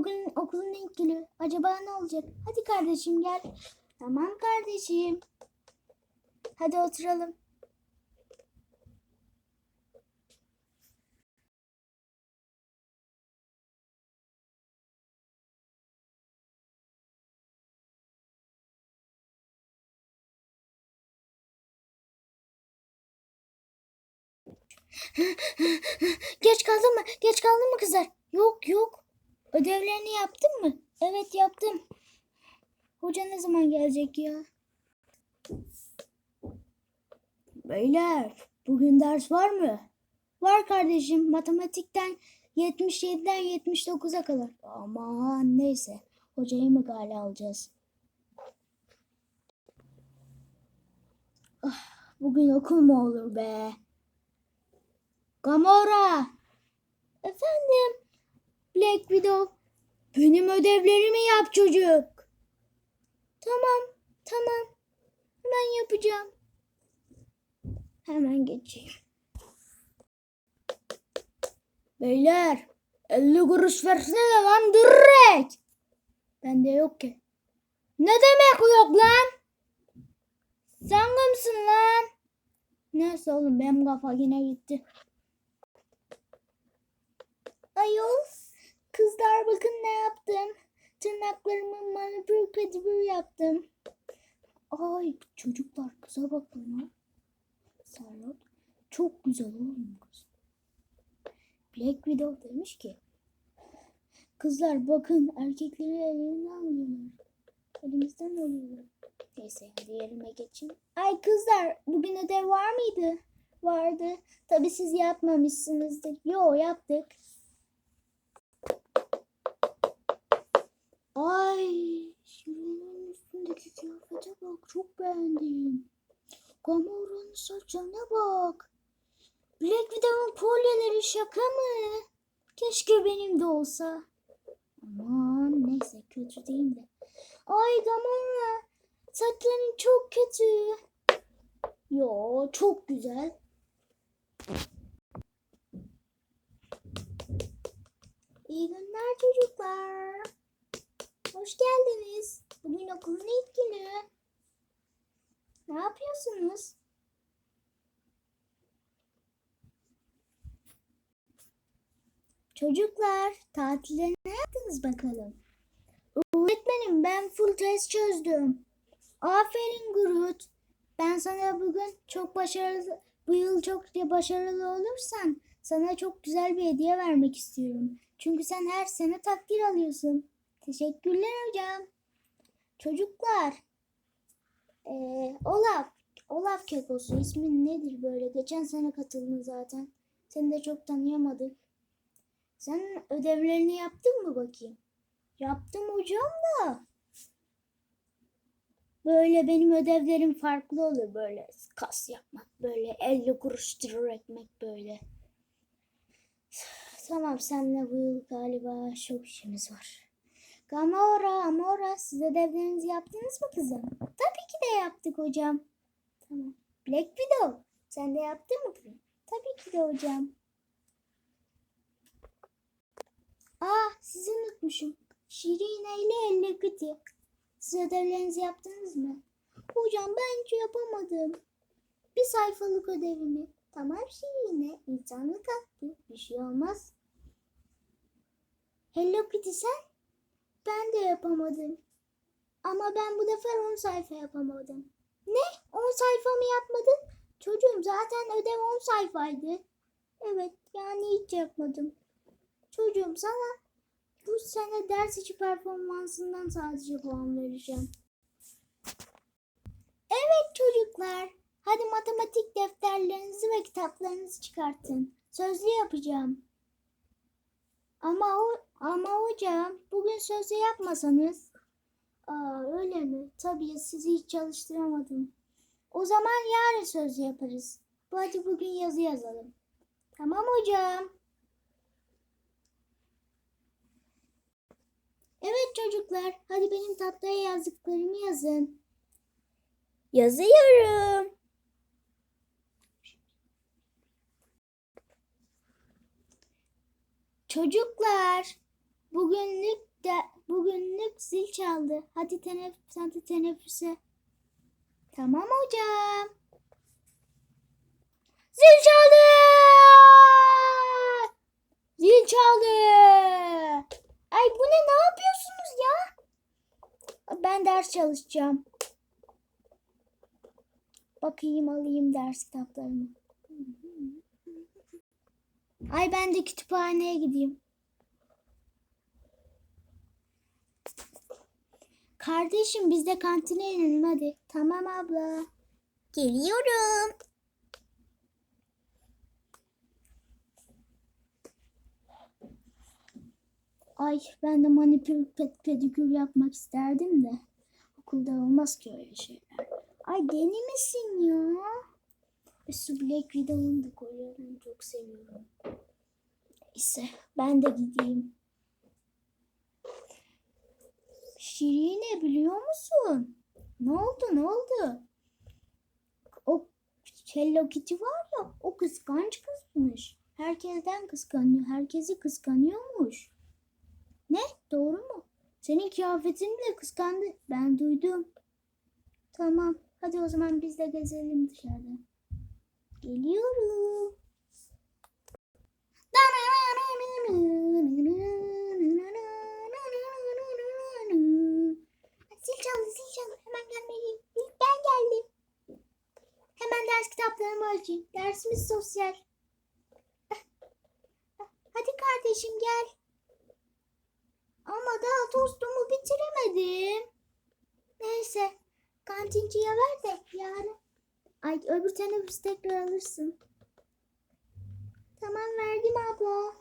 Bugün okulun ilk günü. Acaba ne olacak? Hadi kardeşim gel. Tamam kardeşim. Hadi oturalım. Geç kaldın mı? Geç kaldın mı kızlar? Yok yok. Ödevlerini yaptın mı? Evet yaptım. Hoca ne zaman gelecek ya? Beyler, bugün ders var mı? Var kardeşim. Matematikten 77'den 79'a kadar. Aman neyse. Hocayı mı gale alacağız? Ah, bugün okul mu olur be? Gamora! Efendim? Black Widow. Benim ödevlerimi yap çocuk. Tamam, tamam. Hemen yapacağım. Hemen geçeyim. Beyler, 50 kuruş versene lan direkt. Bende yok ki. Ne demek yok lan? Sen kimsin lan? Neyse oğlum benim kafa yine gitti. Ayol, kızlar bakın ne yaptım. Tırnaklarımı manipür pedibür yaptım. Ay çocuklar kıza bakın lan. Sarlat. Çok güzel oğlum kız. Black Widow demiş ki. Kızlar bakın erkekleri elinden alıyorlar. Elimizden alıyorlar. Neyse hadi yerime geçeyim. Ay kızlar bugün ödev var mıydı? Vardı. Tabii siz yapmamışsınızdır. Yo yaptık. Çok beğendim. Gamora'nın saçlarına bak. Black Widow'un kolyeleri şaka mı? Keşke benim de olsa. Aman neyse kötü değil de. Ay Gamora saçların çok kötü. Yo çok güzel. İyi günler çocuklar. Hoş geldiniz. Bugün okulun ilk günü. Ne yapıyorsunuz? Çocuklar, tatilde ne yaptınız bakalım? Öğretmenim ben full test çözdüm. Aferin Groot. Ben sana bugün çok başarılı, bu yıl çok başarılı olursan sana çok güzel bir hediye vermek istiyorum. Çünkü sen her sene takdir alıyorsun. Teşekkürler hocam. Çocuklar. Ee, Olaf. Olaf Kekosu ismin nedir böyle? Geçen sene katıldın zaten. Seni de çok tanıyamadık. Sen ödevlerini yaptın mı bakayım? Yaptım hocam da. Böyle benim ödevlerim farklı olur böyle kas yapmak böyle 50 kuruş tırır ekmek böyle. Tamam senle bu yıl galiba çok işimiz var. Gamora, Amora siz ödevlerinizi yaptınız mı kızım? Tabii ki de yaptık hocam. Tamam. Black Widow sen de yaptın mı kızım? Tabii ki de hocam. Aa sizi unutmuşum. Şirine ile Elle Kıtı. Siz ödevlerinizi yaptınız mı? Hocam ben hiç yapamadım. Bir sayfalık ödevimi. Tamam Şirine. insanlık hakkı. Bir şey olmaz. Hello Kitty sen? Yapamadım. Ama ben bu defa 10 sayfa yapamadım. Ne? 10 sayfa mı yapmadın? Çocuğum zaten ödev 10 sayfaydı. Evet yani hiç yapmadım. Çocuğum sana bu sene ders içi performansından sadece puan vereceğim. Evet çocuklar. Hadi matematik defterlerinizi ve kitaplarınızı çıkartın. Sözlü yapacağım. Ama o ama hocam bugün sözlü yapmasanız. Aa öyle mi? Tabii sizi hiç çalıştıramadım. O zaman yarın sözlü yaparız. Hadi bugün yazı yazalım. Tamam hocam. Evet çocuklar, hadi benim tahtaya yazdıklarımı yazın. Yazıyorum. Çocuklar, bugünlük de, bugünlük zil çaldı. Hadi teneffüs, hadi teneffüse. Tamam hocam. Zil çaldı! Zil çaldı! Ay bu ne? Ne yapıyorsunuz ya? Ben ders çalışacağım. Bakayım alayım ders kitaplarımı. Ay ben de kütüphaneye gideyim. Kardeşim biz de kantine inelim hadi. Tamam abla. Geliyorum. Ay ben de manikür ped- pedikür yapmak isterdim de. Okulda olmaz ki öyle şeyler. Ay deli misin ya? Şu Black Widow'unu da koyalım. Çok seviyorum. Neyse ben de gideyim. Şirine biliyor musun? Ne oldu ne oldu? O Hello Kitty var ya o kıskanç kızmış. Herkesten kıskanıyor. Herkesi kıskanıyormuş. Ne? Doğru mu? Senin kıyafetini de kıskandı. Ben duydum. Tamam. Hadi o zaman biz de gezelim dışarıda. Geliyorum. Zil çaldı, zil çaldı. Hemen gelmeliyim. Ben geldim. Hemen ders kitaplarımı açayım. Dersimiz sosyal. Hadi kardeşim gel. Ama daha tostumu bitiremedim. Neyse. Kantinciye ver de yarın. Ay öbür teneffüs tekrar alırsın. Tamam verdim abla.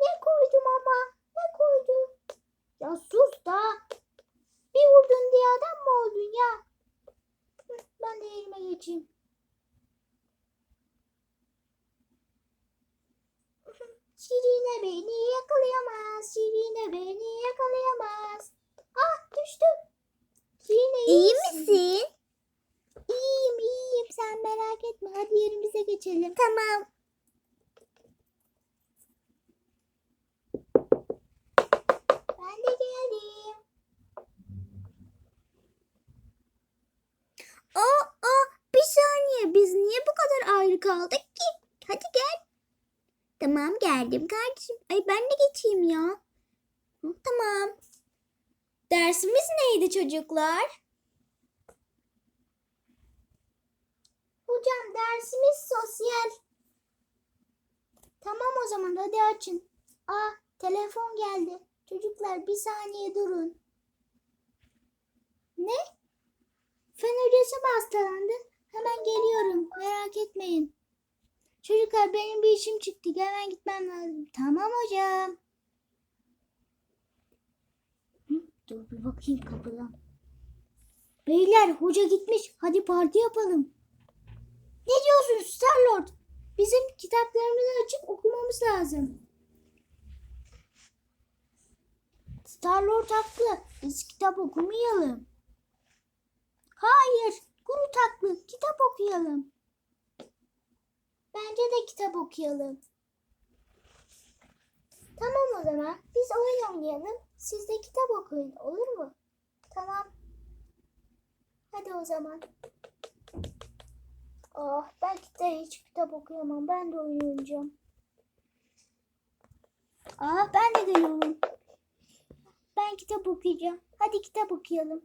Ne koydum ama? Ne koydum? Ya sus da. Bir vurdun diye adam mı oldun ya? Ben de yerime geçeyim. Şirine beni yakalayamaz. Şirine beni yakalayamaz. Ah düştüm. Şirine iyi, misin? İyiyim iyiyim. Sen merak etme. Hadi yerimize geçelim. Tamam. Ben de geldim. Aa, aa, bir saniye. Biz niye bu kadar ayrı kaldık. Tamam geldim kardeşim. Ay ben de geçeyim ya. Tamam. Dersimiz neydi çocuklar? Hocam dersimiz sosyal. Tamam o zaman hadi açın. Aa telefon geldi. Çocuklar bir saniye durun. Ne? Fen hocası hastalandı? Hemen geliyorum. Merak etmeyin. Çocuklar benim bir işim çıktı. Hemen gitmem lazım. Tamam hocam. Dur bir bakayım kapıdan. Beyler hoca gitmiş. Hadi parti yapalım. Ne diyorsun Starlord? Bizim kitaplarımızı açıp okumamız lazım. Starlord haklı. Biz kitap okumayalım. Hayır. Groot haklı. Kitap okuyalım. Bence de kitap okuyalım. Tamam o zaman. Biz oyun oynayalım. Siz de kitap okuyun. Olur mu? Tamam. Hadi o zaman. Ah belki de hiç kitap okuyamam. Ben de oynayacağım. Ah ben de geliyorum. Ben kitap okuyacağım. Hadi kitap okuyalım.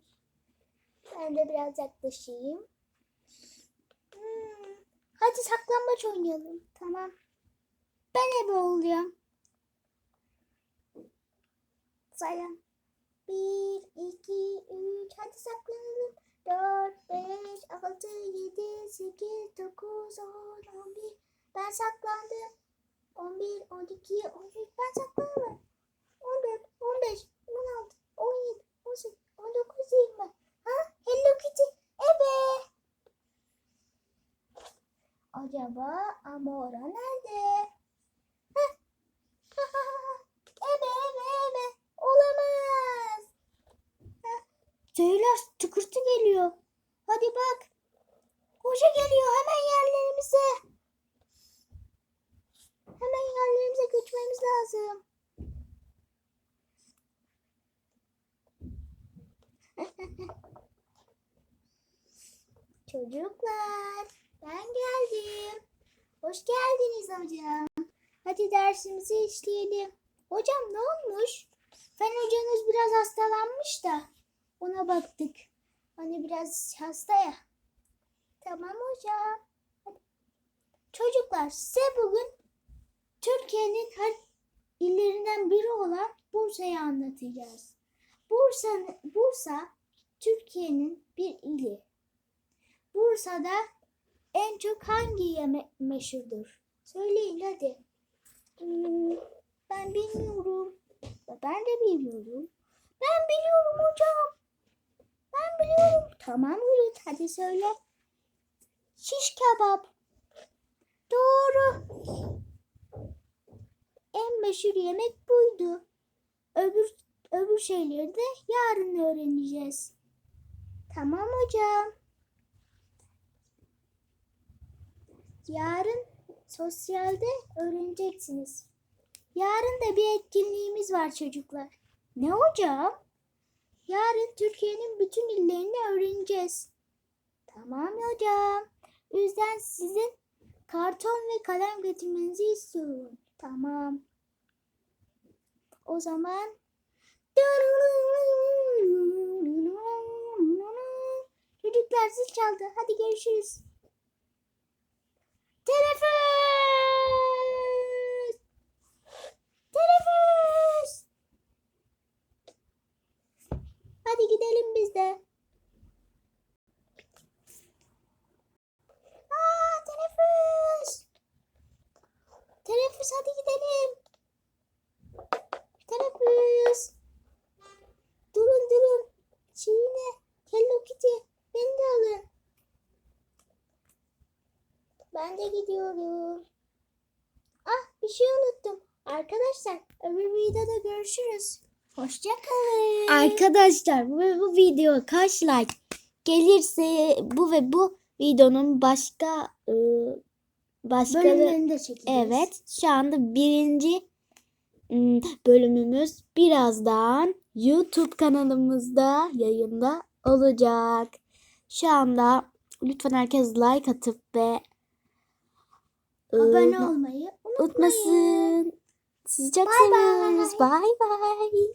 Ben de biraz yaklaşayım. Hadi saklambaç oynayalım. Tamam. Ben ebe olacağım. Sayın. Bir, iki, üç. Hadi saklanalım. Dört, beş, altı, yedi, sekiz, dokuz, on, on bir. Ben saklandım. On bir, on iki, on üç. Ben saklandım. On dört, on beş, on altı, on yedi, on sekiz, acaba? Amora nerede? ebe ebe ebe. Olamaz. Tüyler tıkırtı geliyor. Hadi bak. Koca geliyor hemen yerlerimize. Hemen yerlerimize göçmemiz lazım. Çocuklar ben geldim. Hoş geldiniz hocam. Hadi dersimizi işleyelim. Hocam ne olmuş? Fen hocanız biraz hastalanmış da ona baktık. Hani biraz hasta ya. Tamam hocam. Çocuklar size bugün Türkiye'nin her illerinden biri olan Bursa'yı anlatacağız. Bursa, Bursa Türkiye'nin bir ili. Bursa'da en çok hangi yemek meşhurdur? Söyleyin hadi. Hmm, ben bilmiyorum. Ben de bilmiyorum. Ben biliyorum hocam. Ben biliyorum. Tamam Gürüt hadi söyle. Şiş kebap. Doğru. En meşhur yemek buydu. Öbür öbür şeyleri de yarın öğreneceğiz. Tamam hocam. Yarın sosyalde öğreneceksiniz. Yarın da bir etkinliğimiz var çocuklar. Ne hocam? Yarın Türkiye'nin bütün illerini öğreneceğiz. Tamam hocam. O yüzden sizin karton ve kalem getirmenizi istiyorum. Tamam. O zaman Çocuklar zil çaldı. Hadi görüşürüz. Teneffüs! Teneffüs! Hadi gidelim biz de. Aa, teneffüs! Teneffüs hadi gidelim. Teneffüs! Durun durun. Çiğne, Hello Kitty, beni de alın. De gidiyorum. Ah bir şey unuttum. Arkadaşlar öbür videoda görüşürüz. Hoşçakalın. Arkadaşlar bu, bu video kaç like gelirse bu ve bu videonun başka e, başka Bölümlerini de çekeceğiz. evet şu anda birinci m, bölümümüz birazdan YouTube kanalımızda yayında olacak. Şu anda lütfen herkes like atıp ve Abone olmayı unutmayın. unutmasın. Sizi çok Bye bye. Bye bye.